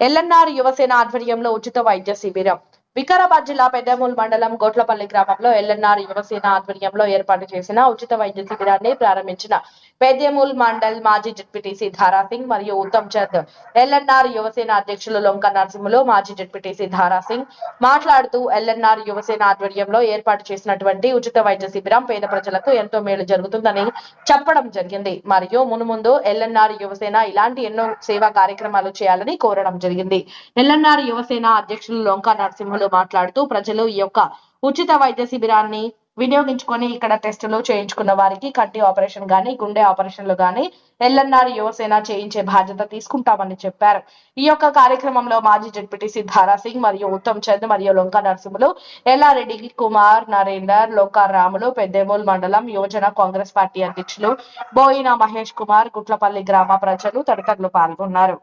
LNR Yuvasena ఆధ్వర్యంలో ఉచిత వైద్య శిబిరం. వికారాబాద్ జిల్లా పెద్దమూల్ మండలం గోట్లపల్లి గ్రామంలో ఎల్ఎన్ఆర్ యువసేన ఆధ్వర్యంలో ఏర్పాటు చేసిన ఉచిత వైద్య శిబిరాన్ని ప్రారంభించిన పెద్దమూల్ మండల్ మాజీ జడ్పీటీసీ ధారాసింగ్ మరియు ఉత్తమ్ చంద్. ఎల్ఎన్ఆర్ యువసేన అధ్యక్షులు లొంక నరసింహులు మాజీ జడ్పీటీసీ ధారాసింగ్ మాట్లాడుతూ ఎల్ఎన్ఆర్ యువసేన ఆధ్వర్యంలో ఏర్పాటు చేసినటువంటి ఉచిత వైద్య శిబిరం పేద ప్రజలకు ఎంతో మేలు జరుగుతుందని చెప్పడం జరిగింది. మరియు మునుముందు ఎల్ఎన్ఆర్ యువసేన ఇలాంటి ఎన్నో సేవా కార్యక్రమాలు చేయాలని కోరడం జరిగింది. ఎల్ఎన్ఆర్ యువసేన అధ్యక్షులు లొంక నరసింహులు మాట్లాడుతూ ప్రజలు ఈ యొక్క ఉచిత వైద్య శిబిరాన్ని వినియోగించుకొని ఇక్కడ టెస్టులు చేయించుకున్న వారికి కంటి ఆపరేషన్ గాని గుండె ఆపరేషన్లు గాని ఎల్ఎన్ఆర్ యువసేన చేయించే బాధ్యత తీసుకుంటామని చెప్పారు. ఈ యొక్క కార్యక్రమంలో మాజీ జడ్పీటీసీ సిద్ధారా సింగ్ మరియు ఉత్తమ్ చంద్ మరియు లొంక నరసింహులు ఎల్లారెడ్డి కుమార్ నరేందర్ లోకా రాములు పెద్దేమూల్ మండలం యువజన కాంగ్రెస్ పార్టీ అధ్యక్షులు బోయిన మహేష్ కుమార్ గుట్లపల్లి గ్రామ ప్రజలు తదితరులు పాల్గొన్నారు.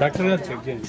డాక్టర్ గారు చెక్ చేయండి.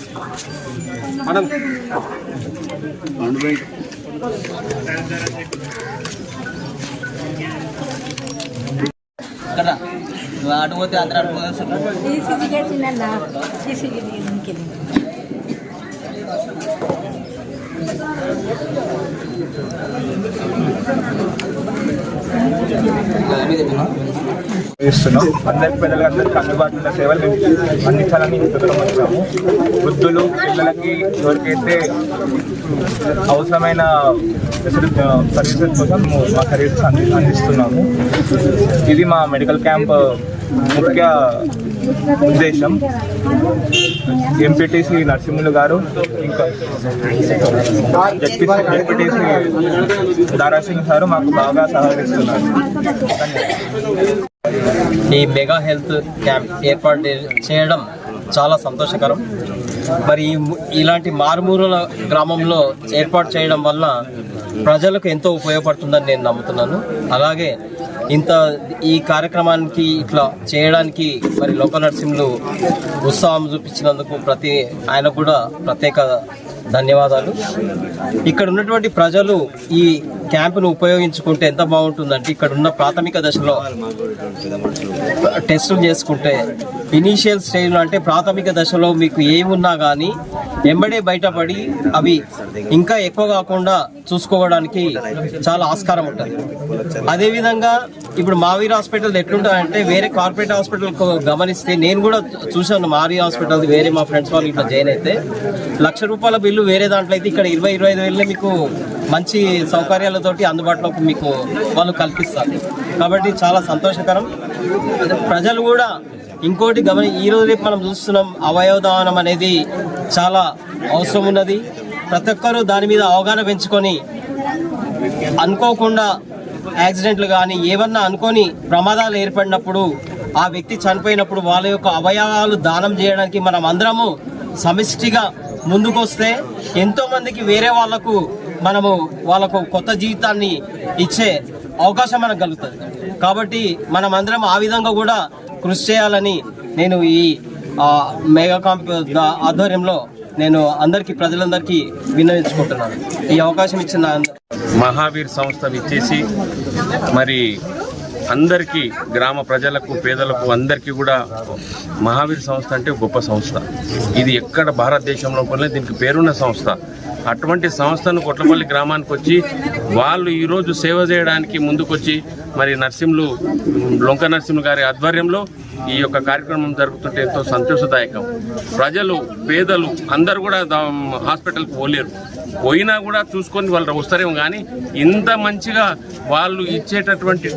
అటు పోతే అందరూ అటు పోతే ఈసీజీగా చిన్న ఈసీజీ ఇంకెళ్ళి అందరికి పిల్లలందరికీ అందుబాటులో సేవలు మేము అందించాలని వచ్చాము వృద్ధులు పిల్లలకి ఎవరికైతే అవసరమైన సర్వీసెస్ కోసం మా సర్వీసెస్ అంది అందిస్తున్నాము. ఇది మా మెడికల్ క్యాంప్ ముఖ్య ఉద్దేశం. ఎంపీటీసీ నరసింహులు గారు ఇంకా ఎంపీటీసీ దారాసింగ్ గారు మాకు బాగా సహకరిస్తున్నారు. ఈ మెగా హెల్త్ క్యాంప్ ఏర్పాటు చేయడం చాలా సంతోషకరం. మరి ఈ ఇలాంటి మారుమూల గ్రామంలో ఏర్పాటు చేయడం వల్ల ప్రజలకు ఎంతో ఉపయోగపడుతుందని నేను నమ్ముతున్నాను. అలాగే ఇంత ఈ కార్యక్రమానికి ఇట్లా చేయడానికి మరి లోక నరసింహులు ఉత్సాహం చూపించినందుకు ప్రతి ఆయన కూడా ప్రత్యేక ధన్యవాదాలు. ఇక్కడ ఉన్నటువంటి ప్రజలు ఈ క్యాంపును ఉపయోగించుకుంటే ఎంత బాగుంటుందంటే ఇక్కడ ఉన్న ప్రాథమిక దశలో టెస్టులు చేసుకుంటే ఇనీషియల్ స్టేజ్లో అంటే ప్రాథమిక దశలో మీకు ఏమున్నా కానీ ఎంబడే బయటపడి అవి ఇంకా ఎక్కువ కాకుండా చూసుకోవడానికి చాలా ఆస్కారం ఉంటుంది. అదేవిధంగా ఇప్పుడు మావీర్ హాస్పిటల్ ఎట్లుంటుందంటే వేరే కార్పొరేట్ హాస్పిటల్ గమనిస్తే నేను కూడా చూశాను మావీ హాస్పిటల్ వేరే మా ఫ్రెండ్స్ వాళ్ళు ఇట్లా జాయిన్ అయితే. లక్ష రూపాయల బిల్లు వేరే దాంట్లో అయితే ఇక్కడ ఇరవై ఇరవై ఐదు వేలే మీకు మంచి సౌకర్యాలతోటి అందుబాటులోకి మీకు వాళ్ళు కల్పిస్తారు. కాబట్టి చాలా సంతోషకరం. ప్రజలు కూడా ఇంకోటి గమని ఈ రోజు రేపు మనం చూస్తున్నాం అవయవదానం అనేది చాలా అవసరం ఉన్నది. ప్రతి ఒక్కరూ దాని మీద అవగాహన పెంచుకొని అనుకోకుండా యాక్సిడెంట్లు కానీ ఏమన్నా అనుకొని ప్రమాదాలు ఏర్పడినప్పుడు ఆ వ్యక్తి చనిపోయినప్పుడు వాళ్ళ యొక్క అవయవాలు దానం చేయడానికి మనం అందరము సమిష్టిగా ముందుకొస్తే ఎంతోమందికి వేరే వాళ్ళకు మనము వాళ్ళకు కొత్త జీవితాన్ని ఇచ్చే అవకాశం మనకు కలుగుతుంది. కాబట్టి మనం అందరం ఆ విధంగా కూడా కృషి చేయాలని నేను ఈ మెగా కాంప్ ఆధ్వర్యంలో నేను అందరికీ ప్రజలందరికీ విన్నవించుకుంటున్నాను. ఈ అవకాశం ఇచ్చిన మహావీర్ సంస్థ ఇచ్చేసి మరి అందరికీ గ్రామ ప్రజలకు పేదలకు అందరికీ కూడా మహావీర్ సంస్థ అంటే గొప్ప సంస్థ. ఇది ఎక్కడ భారతదేశంలో కూడా దీనికి పేరున్న సంస్థ. అటువంటి సంస్థను కొట్లపల్లి గ్రామానికి వచ్చి వాళ్ళు ఈరోజు సేవ చేయడానికి ముందుకొచ్చి మరి నర్సింహులు లొంక నరసింహులు గారి ఆధ్వర్యంలో ఈ యొక్క కార్యక్రమం జరుగుతుంటే ఎంతో సంతోషదాయకం. ప్రజలు పేదలు అందరూ కూడా హాస్పిటల్కి పోలేరు. పోయినా కూడా చూసుకొని వాళ్ళు వస్తారేమో కానీ ఇంత మంచిగా వాళ్ళు ఇచ్చేటటువంటి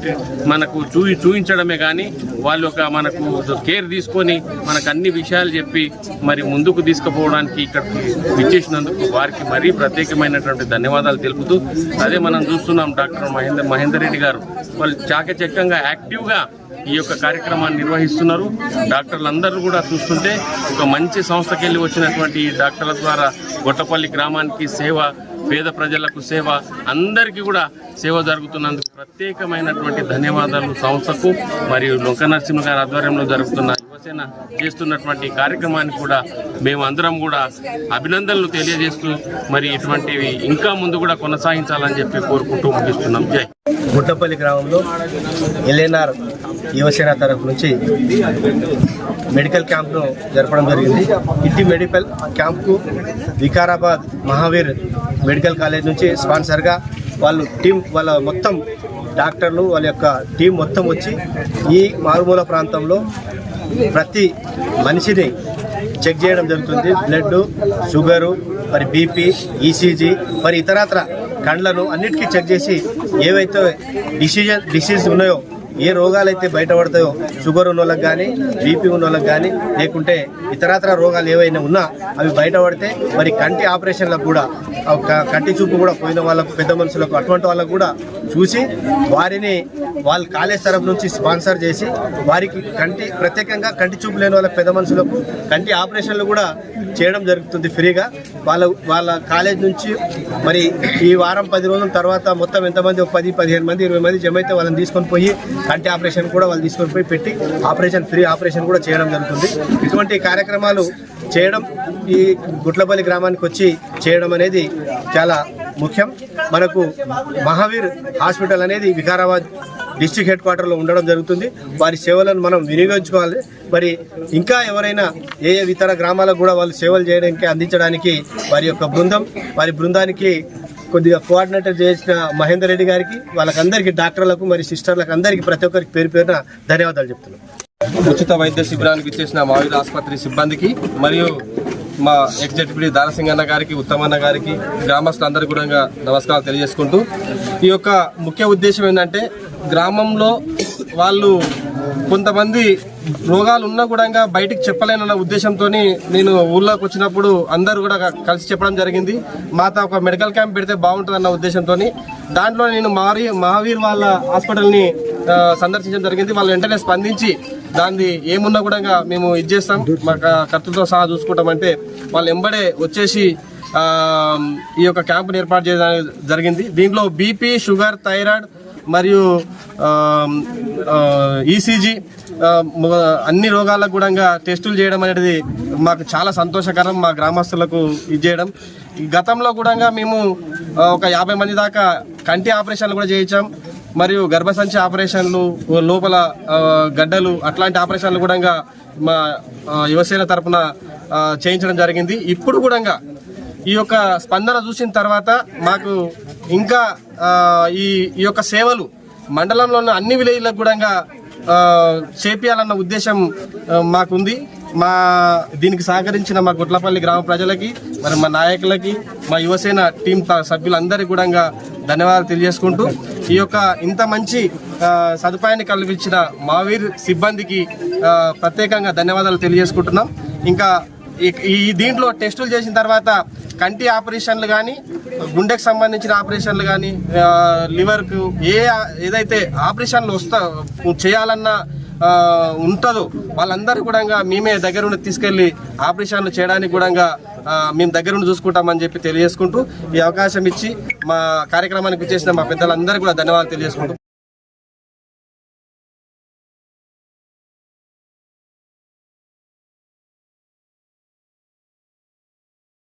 మనకు చూ చూపించడమే కానీ వాళ్ళు ఒక మనకు కేర్ తీసుకొని మనకు అన్ని విషయాలు చెప్పి మరి ముందుకు తీసుకుపోవడానికి ఇక్కడికి ఇచ్చేసినందుకు వారికి మరీ ప్రత్యేకమైనటువంటి ధన్యవాదాలు తెలుపుతూ అదే మనం చూస్తున్నాం డాక్టర్ మహేందర్ మహేందర్ రెడ్డి గారు. వాళ్ళు చాకచక్యంగా యాక్టివ్గా ఈ యొక్క కార్యక్రమాన్ని నిర్వహిస్తున్నారు. డాక్టర్లు అందరూ కూడా చూస్తుంటే ఒక మంచి సంస్థకి వెళ్ళి వచ్చినటువంటి ఈ డాక్టర్ల ద్వారా గొట్టపల్లి గ్రామానికి సేవ పేద ప్రజలకు సేవ అందరికీ కూడా సేవ జరుగుతున్నందుకు ప్రత్యేకమైనటువంటి ధన్యవాదాలు సంస్థకు మరియు లొంక నరసింహ గారి ఆధ్వర్యంలో జరుగుతున్న శివసేన చేస్తున్నటువంటి కార్యక్రమానికి కూడా మేము అందరం కూడా అభినందనలు తెలియజేస్తూ మరి ఇటువంటివి ఇంకా ముందు కూడా కొనసాగించాలని చెప్పి కోరుకుంటూ ముగిస్తున్నాం. జై. గుట్టపల్లి గ్రామంలో ఎల్ఎన్ఆర్ యువసేన తరఫు నుంచి మెడికల్ క్యాంప్ను జరపడం జరిగింది. ఇట్టి మెడికల్ క్యాంప్కు వికారాబాద్ మహావీర్ మెడికల్ కాలేజ్ నుంచి స్పాన్సర్గా వాళ్ళు టీం వాళ్ళ మొత్తం డాక్టర్లు వాళ్ళ యొక్క టీం మొత్తం వచ్చి ఈ మారుమూల ప్రాంతంలో ప్రతి మనిషిని చెక్ చేయడం జరుగుతుంది. బ్లడ్ షుగరు మరి బీపీ ఈసీజీ మరి ఇతరత్ర కండ్లను అన్నిటికీ చెక్ చేసి ఏవైతే డిసీజన్ డిసీజ్ ఉన్నాయో ఏ రోగాలు అయితే బయటపడతాయో షుగర్ ఉన్న వాళ్ళకి కానీ బీపీ ఉన్న వాళ్ళకి కానీ లేకుంటే ఇతరత్ర రోగాలు ఏవైనా ఉన్నా అవి బయటపడితే మరి కంటి ఆపరేషన్లకు కూడా కంటి చూపు కూడా పోయిన వాళ్ళకు పెద్ద మనుషులకు అటువంటి వాళ్ళకు కూడా చూసి వారిని వాళ్ళ కాలేజ్ తరఫు నుంచి స్పాన్సర్ చేసి వారికి కంటి ప్రత్యేకంగా కంటి చూపు లేని వాళ్ళ పెద్ద మనుషులకు కంటి ఆపరేషన్లు కూడా చేయడం జరుగుతుంది ఫ్రీగా. వాళ్ళ వాళ్ళ కాలేజ్ నుంచి మరి ఈ వారం పది రోజుల తర్వాత మొత్తం ఎంతమంది? ఒక పది పదిహేను మంది ఇరవై మంది జమ అయితే వాళ్ళని తీసుకొని పోయి కంటి ఆపరేషన్ కూడా వాళ్ళు తీసుకొని పోయి పెట్టి ఆపరేషన్ ఫ్రీ ఆపరేషన్ కూడా చేయడం జరుగుతుంది. ఇటువంటి కార్యక్రమాలు చేయడం ఈ గుట్లపల్లి గ్రామానికి వచ్చి చేయడం అనేది చాలా ముఖ్యం. మనకు మహావీర్ హాస్పిటల్ అనేది వికారాబాద్ డిస్టిక్ హెడ్ క్వార్టర్లో ఉండడం జరుగుతుంది. వారి సేవలను మనం వినియోగించుకోవాలి. మరి ఇంకా ఎవరైనా ఏ ఏ ఇతర గ్రామాలకు కూడా వాళ్ళు సేవలు చేయడానికి అందించడానికి వారి యొక్క బృందం వారి బృందానికి కొద్దిగా కోఆర్డినేటర్ చేసిన మహేందర్ రెడ్డి గారికి వాళ్ళకందరికీ డాక్టర్లకు మరి సిస్టర్లకు అందరికీ ప్రతి ఒక్కరికి పేరు పేరున ధన్యవాదాలు చెప్తున్నాను. ఉచిత వైద్య శిబిరానికి ఇచ్చేసిన మావిధ ఆసుపత్రి సిబ్బందికి మరియు మా ఎగ్జిక్యూటివ్ దారసింగ్ అన్న గారికి ఉత్తమన్న గారికి గ్రామస్తులందరూ కూడా నమస్కారాలు తెలియజేసుకుంటూ ఈ యొక్క ముఖ్య ఉద్దేశం ఏంటంటే గ్రామంలో వాళ్ళు కొంతమంది రోగాలు ఉన్నా కూడా బయటికి చెప్పలేనన్న ఉద్దేశంతో నేను ఊళ్ళోకి వచ్చినప్పుడు అందరూ కూడా కలిసి చెప్పడం జరిగింది. మాతో ఒక మెడికల్ క్యాంప్ పెడితే బాగుంటుందన్న ఉద్దేశంతో దాంట్లో నేను మారి మహావీర్ వాళ్ళ హాస్పిటల్ని సందర్శించడం జరిగింది. వాళ్ళు వెంటనే స్పందించి దాన్ని ఏమున్నా కూడా మేము ఇది చేస్తాం. మా ఖర్చుతో సహా చూసుకుంటామంటే వాళ్ళు ఎంబడే వచ్చేసి ఈ యొక్క క్యాంపుని ఏర్పాటు చేయడం జరిగింది. దీంట్లో బీపీ షుగర్ థైరాయిడ్ మరియు ఈసీజీ అన్ని రోగాలకు కూడా టెస్టులు చేయడం అనేది మాకు చాలా సంతోషకరం మా గ్రామస్తులకు ఇది చేయడం. గతంలో కూడా మేము ఒక యాభై మంది దాకా కంటి ఆపరేషన్లు కూడా చేయించాం. మరియు గర్భసంచి ఆపరేషన్లు లోపల గడ్డలు అట్లాంటి ఆపరేషన్లు కూడా మా యువసేన తరఫున చేయించడం జరిగింది. ఇప్పుడు కూడా ఈ యొక్క స్పందన చూసిన తర్వాత మాకు ఇంకా ఈ ఈ యొక్క సేవలు మండలంలో ఉన్న అన్ని విలేజ్లకు కూడా చేపియాలన్న ఉద్దేశం మాకుంది. మా దీనికి సహకరించిన మా గుట్లపల్లి గ్రామ ప్రజలకి మరి మా నాయకులకి మా యువసేన టీం త- సభ్యులందరికీ కూడా ధన్యవాదాలు తెలియజేసుకుంటూ ఈ యొక్క ఇంత మంచి సదుపాయాన్ని కల్పించిన మావీర్ సిబ్బందికి ప్రత్యేకంగా ధన్యవాదాలు తెలియజేసుకుంటున్నాం. ఇంకా ఈ దీంట్లో టెస్టులు చేసిన తర్వాత కంటి ఆపరేషన్లు కానీ గుండెకు సంబంధించిన ఆపరేషన్లు కానీ లివర్కు ఏ ఏదైతే ఆపరేషన్లు వస్తా చేయాలన్న ఉంటుందో వాళ్ళందరూ కూడా మేమే దగ్గరుండి తీసుకెళ్ళి ఆపరేషన్లు చేయడానికి కూడా మేము దగ్గరుండి చూసుకుంటామని చెప్పి తెలియజేసుకుంటూ ఈ అవకాశం ఇచ్చి మా కార్యక్రమానికి చేసిన మా పెద్దలందరూ కూడా ధన్యవాదాలు తెలియజేసుకుంటూ